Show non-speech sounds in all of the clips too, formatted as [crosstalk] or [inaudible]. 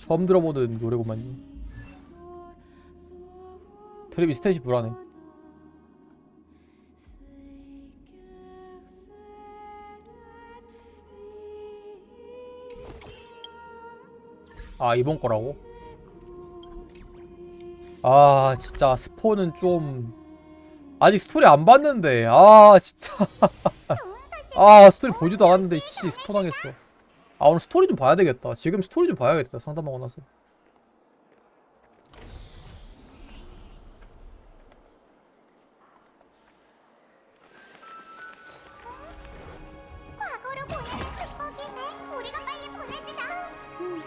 처음 들어보는 노래구만요. 트랩이 스탯이 불안해. 아 이번 거라고? 아 진짜 스포는 좀 아직 스토리 안 봤는데 아 진짜 [laughs] 아 스토리 보지도 않았는데 씨 스포 당했어 아 오늘 스토리 좀 봐야 되겠다 지금 스토리 좀 봐야겠다 상담하고 나서 과거로 보내는 축복이네. 우리가 빨리 보내주자. 응,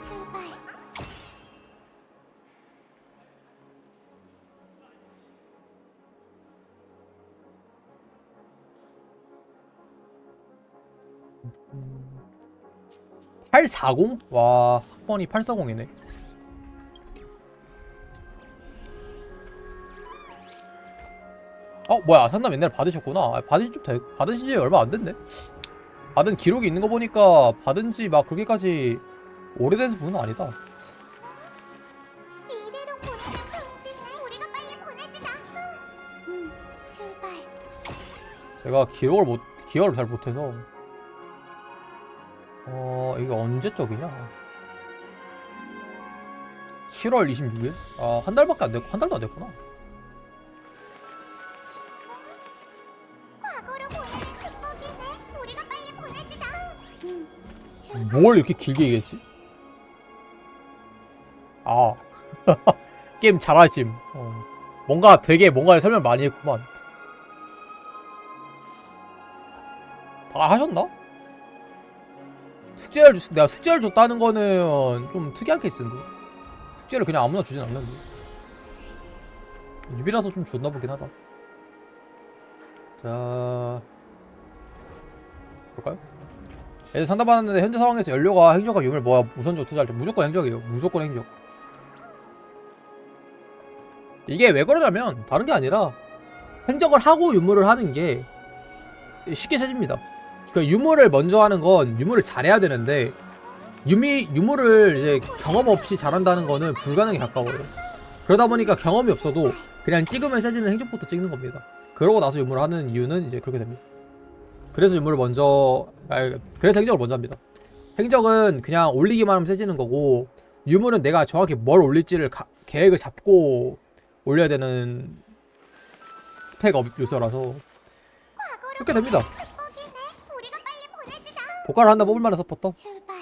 출발. 음. 840? 와 학번이 840이네 어 뭐야 상담 옛날에 받으셨구나 아, 받으신 좀 돼, 받으신 지 얼마 안 됐네 받은 기록이 있는 거 보니까 받은 지 막 그렇게까지 오래된 분은 아니다 출발. 제가 기록을 못 기억을 잘 못해서 어 이게 언제적이냐 7월 26일 아 한 달밖에 안 됐고 한 달도 안 됐구나. 뭘 이렇게 길게 얘기했지? 아 [laughs] 게임 잘하심 어. 뭔가 되게 뭔가 설명 많이 했구만 다 하셨나? 숙제를 주, 내가 숙제를 줬다는 거는 좀 특이한 케이스인데. 숙제를 그냥 아무나 주진 않는데. 유비라서 좀 줬나 보긴 하다. 자 볼까요? 애들 상담받았는데 현재 상황에서 연료가 행적과 유물 뭐야 우선적 투자할 때 무조건 행적이에요. 무조건 행적 이게 왜 그러냐면 다른 게 아니라 행적을 하고 유물을 하는 게 쉽게 찾집니다 그 유물을 먼저 하는 건 유물을 잘해야 되는데 유미 유물을 이제 경험 없이 잘한다는 거는 불가능에 가까워요 그러다 보니까 경험이 없어도 그냥 찍으면 세지는 행적부터 찍는 겁니다 그러고 나서 유물을 하는 이유는 이제 그렇게 됩니다 그래서 유물을 먼저 아, 그래서 행적을 먼저 합니다. 행적은 그냥 올리기만 하면 세지는 거고 유물은 내가 정확히 뭘 올릴지를 가- 계획을 잡고 올려야 되는 스펙 업 요소라서 그렇게 됩니다. 보관을 한다 뽑을 만한 서포터. 출발.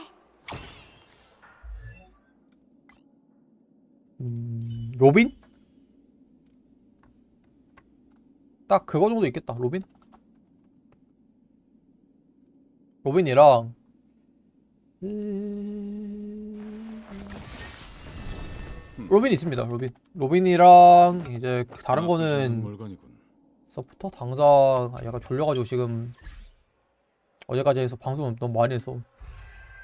음, 로빈? 딱 그거 정도 있겠다. 로빈? 로빈이랑 음, 로빈 있습니다. 로빈. 로빈이랑 이제 다른 나쁘지 않은 거는. 서포터 당장 아, 약간 졸려가지고 지금 어제까지 해서 방송 너무 많이 해서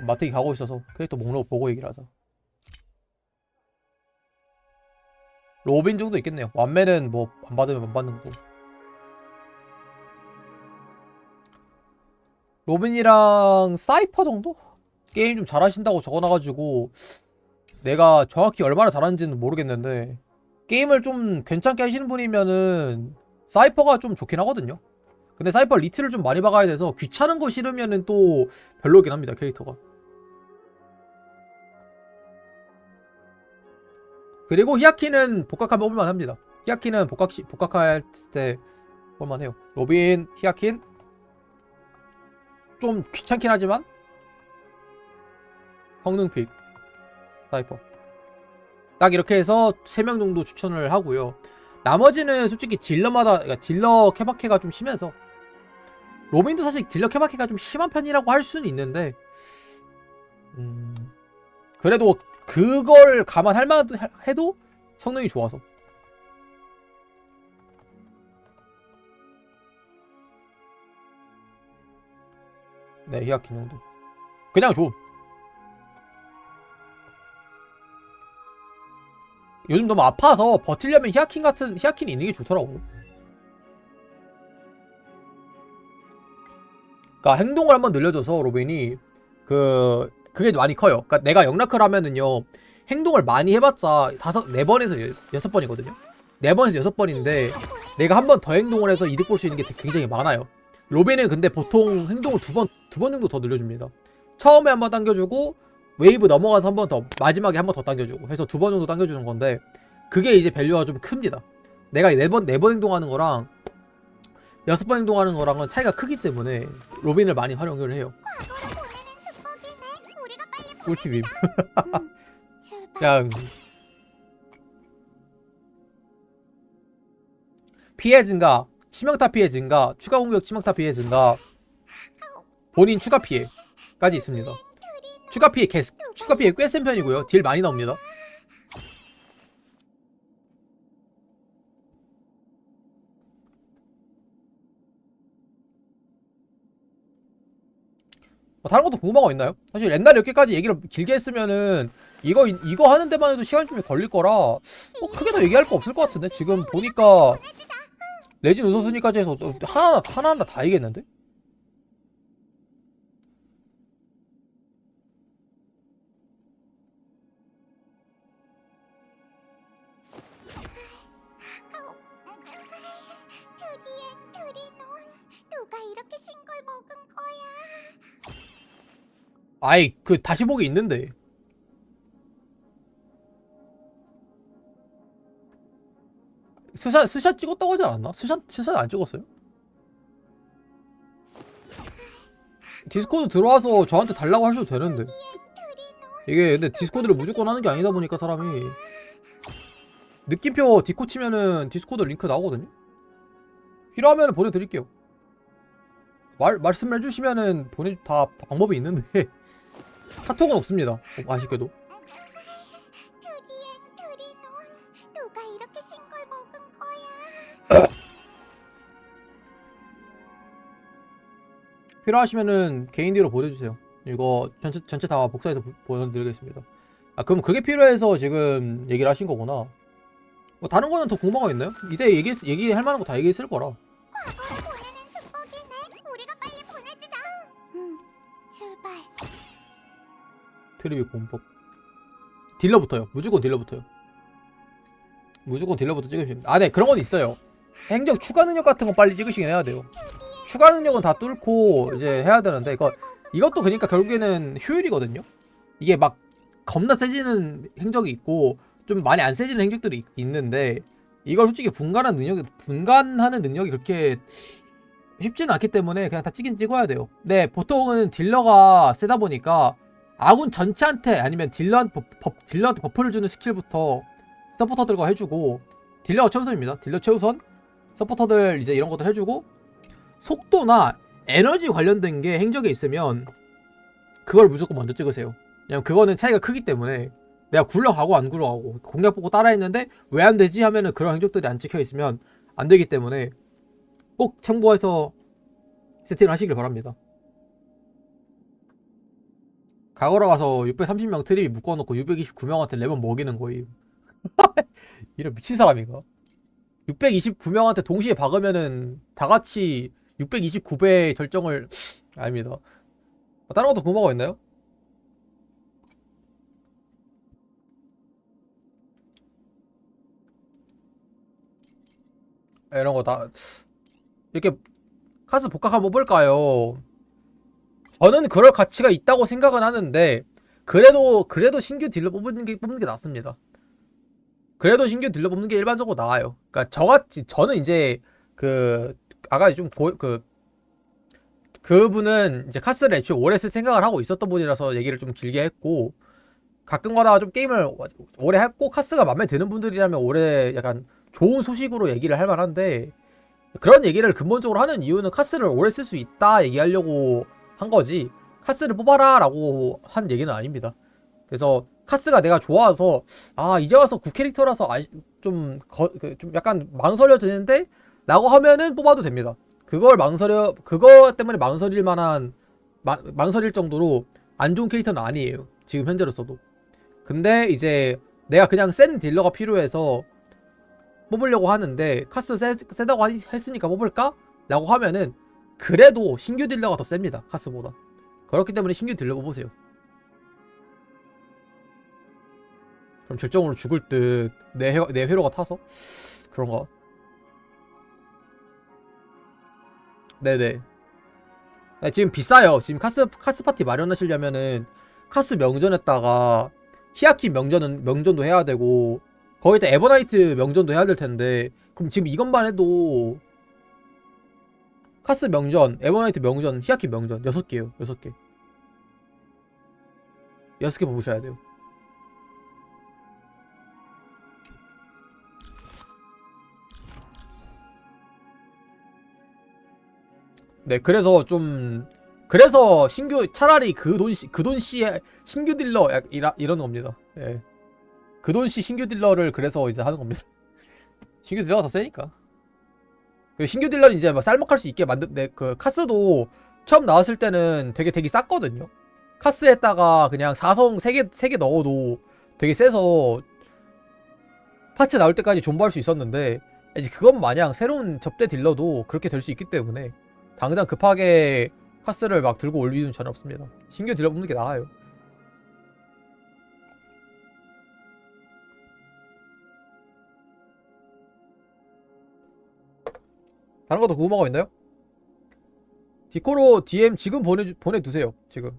마트기 가고 있어서 캐릭터 목록 보고 얘기를 하자. 로빈 정도 있겠네요. 완매는 뭐 안 받으면 안 받는 거. 로빈이랑 사이퍼 정도? 게임 좀 잘하신다고 적어놔가지고 내가 정확히 얼마나 잘하는지는 모르겠는데 게임을 좀 괜찮게 하시는 분이면은 사이퍼가 좀 좋긴 하거든요. 근데 사이퍼 리트를 좀 많이 박아야 돼서 귀찮은 거 싫으면은 또 별로긴 합니다 캐릭터가. 그리고 히아키는 복각하면 뽑을만 합니다. 히아키는 복각 시, 복각할 때 뽑을만 해요. 로빈, 히아킨 좀 귀찮긴 하지만 성능픽 사이퍼 딱 이렇게 해서 3명 정도 추천을 하고요. 나머지는 솔직히 딜러마다 그러니까 딜러 케바케가 좀 심해서 로빈도 사실 딜러 케바케가 좀 심한 편이라고 할 수는 있는데 음, 그래도 그걸 감안할 만해도 성능이 좋아서. 네 히아킨 정도. 그냥 좀 요즘 너무 아파서 버틸려면 히아킨 같은 히아킨이 있는 게 좋더라고. 그러니까 행동을 한번 늘려줘서 로빈이 그 그게 많이 커요. 그러니까 내가 영락을 하면은요 행동을 많이 해봤자 다섯 네 번에서 여- 여섯 번이거든요. 네 번에서 여섯 번인데 내가 한 번 더 행동을 해서 이득 볼 수 있는 게 굉장히 많아요. 로빈은 근데 보통 행동을 두 번 두 번 정도 더 늘려줍니다. 처음에 한 번 당겨주고 웨이브 넘어가서 한 번 더 마지막에 한 번 더 당겨주고 해서 두 번 정도 당겨주는 건데 그게 이제 밸류가 좀 큽니다. 내가 네 번 네 번 행동하는 거랑 여섯 번 행동하는 거랑은 차이가 크기 때문에 로빈을 많이 활용을 해요. 과거로 보내는 축복이네. 우리가 빨리 꿀팁임. 출발. 그냥 피해 증가, 치명타 피해 증가, 추가 공격 치명타 피해 증가, 본인 추가 피해까지 있습니다. 추가 피해 개, 추가 피해 꽤 센 편이고요. 딜 많이 나옵니다. 다른 것도 궁금한 거 있나요? 사실 옛날에 이렇게까지 얘기를 길게 했으면은 이거 이거 하는 데만 해도 시간 좀 걸릴 거라 뭐 크게 더 얘기할 거 없을 것 같은데 지금 보니까 레진 우선순위까지 해서 또 하나하나 하나하나 다 얘기했는데 아이 그 다시 보기 있는데. 스샷 스샷 찍었다고 하지 않았나? 스샷 스샷 안 찍었어요? 디스코드 들어와서 저한테 달라고 하셔도 되는데. 이게 근데 디스코드를 무조건 하는 게 아니다 보니까 사람이. 느낌표 디코 치면은 디스코드 링크 나오거든요? 필요하면 보내드릴게요. 말 말씀해 주시면은 보내 다 방법이 있는데 [laughs] 카톡은 없습니다. 어, 아쉽게도. 두리엔 두리논. 누가 이렇게 신걸 먹은 거야? 필요하시면은 개인 뒤로 보내주세요. 이거 전체 전체 다 복사해서 보- 보내드리겠습니다. 아 그럼 그게 필요해서 지금 얘기를 하신 거구나. 뭐 다른 거는 더 궁금한 거 있나요? 이때 얘기 얘기할 만한 거 다 얘기했을 거라. 과거로 트리비 본법. 딜러부터요. 무조건 딜러부터요. 무조건 딜러부터 찍으시면. 아, 네 그런 건 있어요. 행적 추가 능력 같은 거 빨리 찍으시긴 해야 돼요. 추가 능력은 다 뚫고 이제 해야 되는데 이거 이것도 그러니까 결국에는 효율이거든요. 이게 막 겁나 세지는 행적이 있고 좀 많이 안 세지는 행적들이 있- 있는데 이걸 솔직히 분간하는 능력이 분간하는 능력이 그렇게 쉽지는 않기 때문에 그냥 다 찍긴 찍어야 돼요. 네, 보통은 딜러가 세다 보니까 아군 전체한테 아니면 딜러한테, 버, 버- 딜러한테 버프를 주는 스킬부터 서포터들과 해주고 딜러가 최우선입니다. 딜러 최우선 서포터들 이제 이런 것들 해주고 속도나 에너지 관련된 게 행적에 있으면 그걸 무조건 먼저 찍으세요. 왜냐면 그거는 차이가 크기 때문에 내가 굴러가고 안 굴러가고 공략 보고 따라했는데 왜 안 되지 하면은 그런 행적들이 안 찍혀 있으면 안 되기 때문에 꼭 참고해서 세팅을 하시길 바랍니다. 과거로 가서 630명 트립 묶어놓고 629명한테 레몬 먹이는 거임. [laughs] 이런 미친 사람인가? 629명한테 동시에 박으면은 다 같이 629배의 결정을 [sniffs] 아닙니다. 어, 다른 것도 거 있나요? 이런 거 다 이렇게 카스 복각 한번 볼까요? 저는 그럴 가치가 있다고 생각은 하는데 그래도 그래도 신규 딜러 뽑는 게 뽑는 게 낫습니다. 그래도 신규 딜러 뽑는 게 일반적으로 나아요. 그러니까 저같이 저는 이제 그 아까 좀그 그분은 이제 카스를 애초에 오래 쓸 생각을 하고 있었던 분이라서 얘기를 좀 길게 했고 가끔가다 좀 게임을 오래 했고 카스가 마음에 드는 분들이라면 오래 약간 좋은 소식으로 얘기를 할 만한데 그런 얘기를 근본적으로 하는 이유는 카스를 오래 쓸 수 있다 얘기하려고 한 거지. 카스를 뽑아라 라고 한 얘기는 아닙니다. 그래서 카스가 내가 좋아서 아 이제 와서 구 캐릭터라서 아, 좀, 거, 그, 좀 약간 망설여지는데? 라고 하면은 뽑아도 됩니다. 그걸 망설여 그거 때문에 망설일 만한 마- 망설일 정도로 안 좋은 캐릭터는 아니에요. 지금 현재로서도. 근데 이제 내가 그냥 센 딜러가 필요해서 뽑으려고 하는데 카스 세, 세다고 했으니까 뽑을까? 라고 하면은 그래도 신규 딜러가 더 셉니다 카스보다. 그렇기 때문에 신규 딜러 뽑으세요. 그럼 절정으로 죽을 듯내 회, 내 회로가 타서? 그런가? 네네. 네, 지금 비싸요. 지금 카스 카스 파티 마련하시려면은 카스 명전에다가 히아키 명전은 명전도 해야 되고 거기다 에버나이트 명전도 해야 될 텐데 그럼 지금 이것만 해도 카스 명전, 에버나이트 명전, 히아키 명전. 여섯 개요 여섯 개. 여섯 개 뽑으셔야 돼요. 네 그래서 좀 그래서 신규 차라리 그 돈씨 그 돈씨 신규 딜러 약- 이라, 이런 겁니다. 예. 그 돈씨 신규 딜러를 그래서 이제 하는 겁니다. [laughs] 신규 딜러가 더 세니까. 그 신규 딜러는 이제 막 쌀먹할 수 있게 만든 네, 그 카스도 처음 나왔을 때는 되게 되게 쌌거든요 카스에다가 그냥 4성 3개 3개 넣어도 되게 세서 파츠 나올 때까지 존버할 수 있었는데 이제 그것 마냥 새로운 접대 딜러도 그렇게 될 수 있기 때문에 당장 급하게 카스를 막 들고 올 이유는 전혀 없습니다. 신규 딜러 뽑는 게 나아요. 다른 것도 궁금한 거 있나요? 디코로 DM 지금 보내 보내두세요. 지금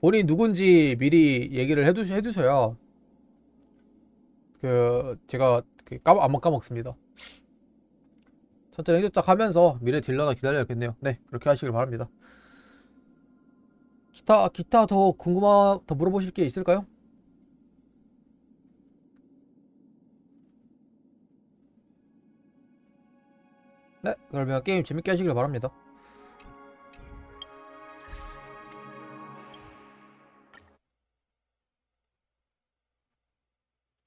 본인 누군지 미리 얘기를 해두 해두셔야 그 제가 그 까먹 안 까먹습니다. 천천히 행적작 하면서 미래 딜러나 기다려야겠네요. 네, 그렇게 하시길 바랍니다. 기타 기타 더 궁금한 더 물어보실 게 있을까요? 네, 그러면 게임 재밌게 하시길 바랍니다.